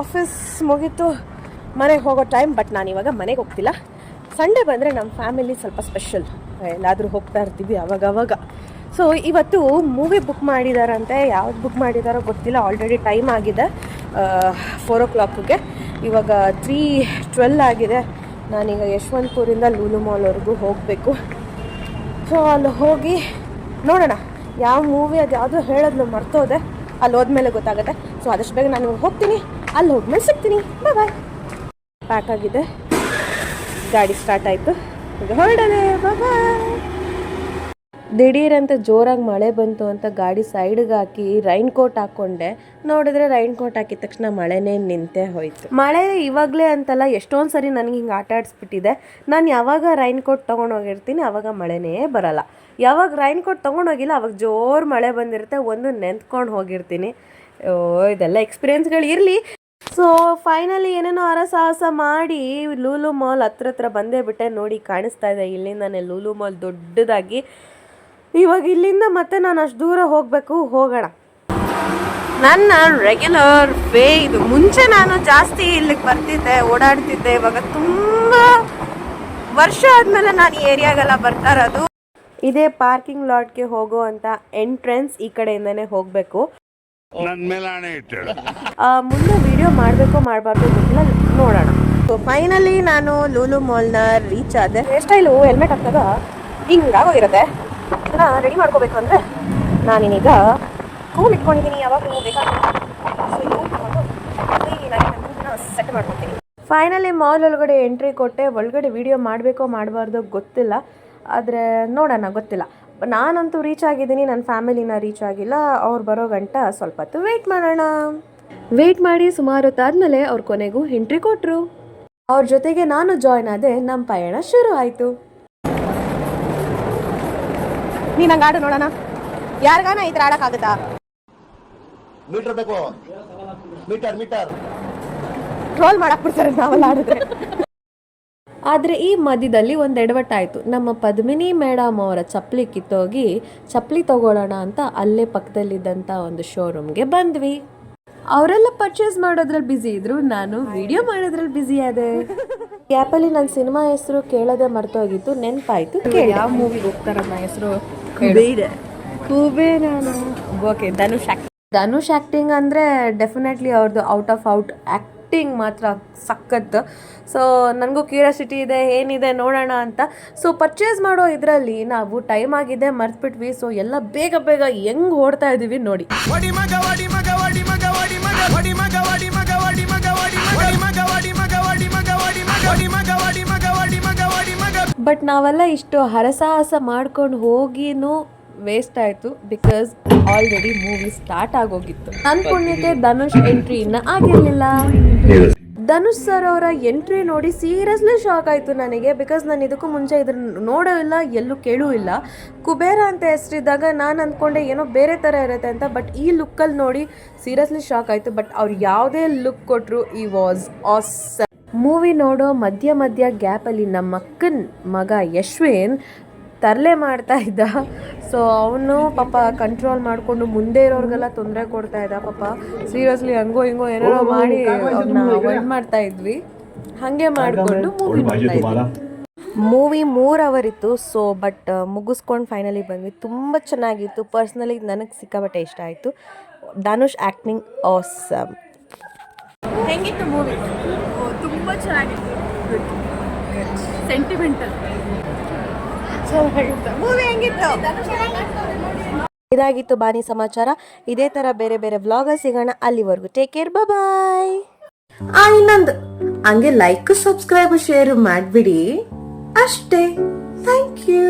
Office ಮುಗೀತು, ಮನೆಗೆ ಹೋಗೋ ಟೈಮ್ ಬಟ್ ನಾನು ಇವಾಗ ಮನೆಗೆ ಹೋಗ್ತಿಲ್ಲ. ಸಂಡೇ ಬಂದರೆ ನಮ್ಮ ಫ್ಯಾಮಿಲಿ ಸ್ವಲ್ಪ ಸ್ಪೆಷಲ್ ಎಲ್ಲಾದರೂ ಹೋಗ್ತಾ ಇರ್ತೀವಿ ಅವಾಗ ಅವಾಗ ಸೊ ಇವತ್ತು ಮೂವಿ ಬುಕ್ ಮಾಡಿದಾರಂತೆ. ಯಾವ್ದು ಬುಕ್ ಮಾಡಿದಾರೋ ಗೊತ್ತಿಲ್ಲ. ಆಲ್ರೆಡಿ ಟೈಮ್ ಆಗಿದೆ. ಫೋರ್ ಓ ಕ್ಲಾಕ್ಗೆ ಇವಾಗ ತ್ರೀ ಟ್ವೆಲ್ ಆಗಿದೆ. ನಾನೀಗ ಯಶವಂತಪುರಿಂದ ಲೂಲು ಮಾಲ್ವರೆಗೂ ಹೋಗಬೇಕು. ಸೊ ಅಲ್ಲಿ ಹೋಗಿ ನೋಡೋಣ, ಯಾವ ಮೂವಿ ಅದು ಯಾವುದೋ ಹೇಳೋದು ಮರ್ತೋದೆ. ಅಲ್ಲಿ ಹೋದ್ಮೇಲೆ ಗೊತ್ತಾಗುತ್ತೆ. ಸೊ ಆದಷ್ಟು ಬೇಗ ನಾನು ಹೋಗ್ತೀನಿ. ಅಲ್ಲಿ ಹೋದ್ಮೇಲೆ ಸಿಗ್ತೀನಿ. ಬಾಯ್ ಬಾಯ್ ಪ್ಯಾಕ್ ಆಗಿದೆ. ಗಾಡಿ ಸ್ಟಾರ್ಟ್ ಆಯಿತು. ಈಗ ಹೊರಡದೆ ಬಾಯ್ ದಿಢೀರಂತ ಜೋರಾಗಿ ಮಳೆ ಬಂತು ಅಂತ ಗಾಡಿ ಸೈಡ್ಗೆ ಹಾಕಿ ರೈನ್ ಕೋಟ್ ಹಾಕ್ಕೊಂಡೆ ನೋಡಿದ್ರೆ ರೈನ್ ಕೋಟ್ ಹಾಕಿದ ತಕ್ಷಣ ಮಳೆನೇ ನಿಂತೇ ಹೋಯ್ತು. ಮಳೆ ಇವಾಗಲೇ ಅಂತಲ್ಲ ಎಷ್ಟೊಂದು ಸರಿ ನನಗೆ ಹಿಂಗೆ ಆಟ ಆಡಿಸ್ಬಿಟ್ಟಿದೆ. ನಾನು ಯಾವಾಗ ರೈನ್ ಕೋಟ್ ತೊಗೊಂಡೋಗಿರ್ತೀನಿ ಆವಾಗ ಮಳೆನೇ ಬರಲ್ಲ. ಯಾವಾಗ ರೈನ್ ಕೋಟ್ ತೊಗೊಂಡೋಗಿಲ್ಲ ಅವಾಗ ಜೋರು ಮಳೆ ಬಂದಿರುತ್ತೆ. ಒಂದು ನೆಂತ್ಕೊಂಡು ಹೋಗಿರ್ತೀನಿ. ಓ, ಇದೆಲ್ಲ ಎಕ್ಸ್ಪೀರಿಯನ್ಸ್ಗಳು ಇರಲಿ. ಸೊ, ಫೈನಲಿ ಏನೇನೋ ಅರಸಾಹಸ ಮಾಡಿ ಲೂಲು ಮಾಲ್ ಹತ್ರ ಹತ್ರ ಬಂದೇ ಬಿಟ್ಟೆ. ನೋಡಿ ಕಾಣಿಸ್ತಾ ಇದೆ. ಇಲ್ಲಿಂದಾನೆ ಲೂಲು ಮಾಲ್ ದೊಡ್ಡದಾಗಿ ಇವಾಗ ಇಲ್ಲಿಂದ ಮತ್ತೆ ನಾನು ಅಷ್ಟು ದೂರ ಹೋಗಬೇಕು ಹೋಗೋಣ. ನನ್ನ ರೆಗ್ಯುಲರ್ ವೇ ಇದು ಮುಂಚೆ ನಾನು ಜಾಸ್ತಿ ಇಲ್ಲಿಗೆ ಬರ್ತಿದ್ದೆ ಓಡಾಡ್ತಿದ್ದೆ ಇವಾಗ ತುಂಬ ವರ್ಷ ಆದಮೇಲೆ ನಾನು ಈ ಏರಿಯಾಗೆಲ್ಲ ಬರ್ತಾ ಇರೋದು. ಇದೇ ಪಾರ್ಕಿಂಗ್ ಲಾಟ್ಗೆ ಹೋಗೋ ಅಂತ ಎಂಟ್ರೆನ್ಸ್ ಈ ಕಡೆಯಿಂದನೇ ಹೋಗಬೇಕು. ಮುಂದೆ ವಿಡಿಯೋ ಮಾಡಬೇಕು ಮಾಡಬಾರ್ದು ಗೊತ್ತಿಲ್ಲ ನೋಡೋಣ. ಸೊ ಫೈನಲಿ ನಾನು ಲೂಲು ಮಾಲ್ನ ರೀಚ್ ಆದೆ. ಹೇರ್ ಸ್ಟೈಲು ಹೆಲ್ಮೆಟ್ ಹಾಕಿದಾಗ ಹಿಂಗಾಗೋಗಿರುತ್ತೆ ಇದನ್ನ ರೆಡಿ ಮಾಡ್ಕೋಬೇಕು ಅಂದರೆ ನಾನಿನೀಗ ಕೂಲ್ ಇಟ್ಕೊಂಡಿದ್ದೀನಿ ಯಾವಾಗ ಬೇಕಾದ್ರೆ ಸೆಟ್ ಮಾಡ್ಕೊತೀನಿ ಫೈನಲಿ ಮಾಲ್ ಒಳಗಡೆ ಎಂಟ್ರಿ ಕೊಟ್ಟೆ, ಒಳಗಡೆ ವಿಡಿಯೋ ಮಾಡಬೇಕೋ ಮಾಡಬಾರ್ದೋ ಗೊತ್ತಿಲ್ಲ. ಆದರೆ ನೋಡೋಣ, ಗೊತ್ತಿಲ್ಲ. ನಾನಂತೂ ರೀಚ್ ಆಗಿದ್ದೀನಿ ನನ್ನ ಫ್ಯಾಮಿಲಿನ ರೀಚ್ ಆಗಿಲ್ಲ. ಅವ್ರು ಬರೋ ಗಂಟ ಸ್ವಲ್ಪ ಹೊತ್ತು ವೆಯ್ಟ್ ಮಾಡೋಣ. ವೆಯ್ಟ್ ಮಾಡಿ ಸುಮಾರು ಹೊತ್ತಾದ್ಮೇಲೆ ಅವ್ರು ಕೊನೆಗೂ ಎಂಟ್ರಿ ಕೊಟ್ಟರು ಅವ್ರ ಜೊತೆಗೆ ನಾನು ಜಾಯ್ನ್ ಆದೆ ನಮ್ಮ ಪಯಣ ಶುರು ಆಯಿತು. ಆಡು ನೋಡೋಣ. ಯಾರಿಗಾನ ಈ ಥರ ಆಡೋಕ್ಕಾಗುತ್ತಾ? ಮೀಟರ್ ಬೇಕು. Meter meter. ಟ್ರೋಲ್ ಮಾಡಕ್ ಬಿಡ್ತಾರೆ ನಾವೆಲ್ಲ ಆಡಿದ್ರೆ. ಆದರೆ ಈ ಮಧ್ಯದಲ್ಲಿ ಒಂದು ಎಡವಟ್ಟಾಯಿತು. ನಮ್ಮ ಪದ್ಮಿನಿ ಮೇಡಮ್ ಅವರ ಚಪ್ಪಲಿ ಕಿತ್ತೋಗಿ ಚಪ್ಪಲಿ ತಗೊಳ್ಳೋಣ ಅಂತ ಅಲ್ಲೇ ಪಕ್ಕದಲ್ಲಿದ್ದಂತ ಒಂದು ಶೋರೂಮ್ಗೆ ಬಂದ್ವಿ. ಅವರೆಲ್ಲ ಪರ್ಚೇಸ್ ಮಾಡೋದ್ರಲ್ಲಿ ಬ್ಯುಸಿ ಇದ್ರು. ನಾನು ವಿಡಿಯೋ ಮಾಡೋದ್ರಲ್ಲಿ ಬ್ಯುಸಿ ಆದೆ. ಆ್ಯಪಲ್ಲಿ ನನ್ನ ಸಿನಿಮಾ ಹೆಸರು ಕೇಳೋದೇ ಮರ್ತೋಗಿತ್ತು. ನೆನಪಾಯ್ತು. ಯಾವ ಮೂವಿಗೆ ಹೋಗ್ತಾರಮ್ಮ ಹೆಸರು? ಕುಬೇನ okay Dhanush acting Dhanush acting ಅಂದ್ರೆ ಡೆಫಿನೆಟ್ಲಿ ಅವ್ರದ್ದು ಔಟ್ ಆಫ್ ಔಟ್ ಆಕ್ಟಿಂಗ್ ಮಾತ್ರ ಸಕ್ಕತ್ ಸೊ ನನಗೂ ಕ್ಯೂರಿಯಾಸಿಟಿ ಇದೆ ಏನಿದೆ ನೋಡೋಣ ಅಂತ ಸೊ ಪರ್ಚೇಸ್ ಮಾಡೋ ಇದರಲ್ಲಿ ನಾವು ಟೈಮ್ ಆಗಿದೆ ಮರ್ತ್ಬಿಟ್ವಿ ಸೊ ಎಲ್ಲ ಬೇಗ ಬೇಗ ಹೆಂಗ್ ಓಡ್ತಾ ಇದ್ದೀವಿ ನೋಡಿ ಒಡಿಮಾ ಧವಡಿ ಮಧವರ್ಡಿಮಧವಡಿ ಮಧವಡಿಮಾಧವಡಿ ಮಧವರ್ಡಿ ಮಧವಡಿಮಾಡಿ ಮಾಧವಡಿ ಮಧವರ್ಡಿಮಧವಡಿ ಮಾ ಗೋಡಿಮಾಧವಡಿ ಮಧಾವ ಬಟ್ ನಾವೆಲ್ಲ ಇಷ್ಟು ಹರಸಾಹಸ ಮಾಡ್ಕೊಂಡು ಹೋಗಿನೂ ವೇಸ್ಟ್ ಆಯಿತು ಬಿಕಾಸ್ ಆಲ್ರೆಡಿ ಮೂವಿ ಸ್ಟಾರ್ಟ್ ಆಗೋಗಿತ್ತು. ನನ್ನ ಪುಣ್ಯಕ್ಕೆ ಧನುಷ್ ಎಂಟ್ರಿ ಇನ್ನ ಆಗಿರಲಿಲ್ಲ. ಧನುಷ್ ಸರ್ ಅವರ ಎಂಟ್ರಿ ನೋಡಿ ಸೀರಿಯಸ್ಲಿ ಶಾಕ್ ಆಯಿತು ನನಗೆ ಬಿಕಾಸ್ ನಾನು ಇದಕ್ಕೂ ಮುಂಚೆ ಇದ್ರ ನೋಡೋ ಇಲ್ಲ, ಎಲ್ಲೂ ಕೇಳೂ ಇಲ್ಲ. ಕುಬೇರ ಅಂತ ಹೆಸರಿದ್ದಾಗ ನಾನು ಅಂದ್ಕೊಂಡೆ ಏನೋ ಬೇರೆ ಥರ ಇರುತ್ತೆ ಅಂತ ಬಟ್ ಈ ಲುಕ್ಕಲ್ಲಿ ನೋಡಿ ಸೀರಿಯಸ್ಲಿ ಶಾಕ್ ಆಯಿತು. ಬಟ್ ಅವ್ರು ಯಾವುದೇ ಲುಕ್ ಕೊಟ್ಟರು ಈ ವಾಸ್ ಆಸ್ ಮೂವಿ ನೋಡೋ ಮಧ್ಯ ಮಧ್ಯ ಗ್ಯಾಪಲ್ಲಿ ನಮ್ಮ ಅಕ್ಕನ ಮಗ ಯಶ್ವಿನ್ ತರಲೆ ಮಾಡ್ತಾ ಇದ್ದ. ಸೊ ಅವನು ಪಾಪ ಕಂಟ್ರೋಲ್ ಮಾಡಿಕೊಂಡು ಮುಂದೆ ಇರೋರಿಗೆಲ್ಲ ತೊಂದರೆ ಕೊಡ್ತಾ ಇದ್ದ ಪಾಪ. ಸೀರಿಯಸ್ಲಿ ಹಂಗೋ ಹಿಂಗೋ ಏನೇನೋ ಮಾಡಿ ಅವ್ರನ್ನ ಅವಾಯ್ಡ್ ಮಾಡ್ತಾ ಇದ್ವಿ. ಹಾಗೆ ಮಾಡಿಕೊಂಡು ಮೂವಿ ನೋಡ್ತಾ ಇದ್ವಿ. ಮೂವಿ ಮೂರ್ ಅವರ್ ಇತ್ತು. ಸೊ ಬಟ್ ಮುಗಿಸ್ಕೊಂಡು ಫೈನಲಿ ಬಂದ್ವಿ. ತುಂಬ ಚೆನ್ನಾಗಿತ್ತು. ಪರ್ಸ್ನಲಿ ನನಗೆ ಸಿಕ್ಕಾಪಟ್ಟೆ ಇಷ್ಟ ಆಯಿತು. ಧನುಷ್ ಆ್ಯಕ್ಟಿಂಗ್ ಆಸಮ್ ಹೆಂಗಿತ್ತು ಮೂವಿ ತುಂಬ ಚೆನ್ನಾಗಿತ್ತು. ಸೆಂಟಿಮೆಂಟಲ್ ಮೂವಿ ಹೆಂಗಿತ್ತು? ಇದಾಗಿತ್ತು ಬಾನಿ ಸಮಾಚಾರ. ಇದೇ ತರ ಬೇರೆ ಬೇರೆ ವ್ಲಾಗ ಸಿಗೋಣ ಅಲ್ಲಿವರೆಗೂ. ಟೇಕ್ ಕೇರ್ ಬಾಯ್ ಆ ಇನ್ನೊಂದು. ಹಂಗೆ ಲೈಕ್ ಸಬ್ಸ್ಕ್ರೈಬ್ ಶೇರ್ ಮಾಡ್ಬಿಡಿ. ಅಷ್ಟೇ. Thank you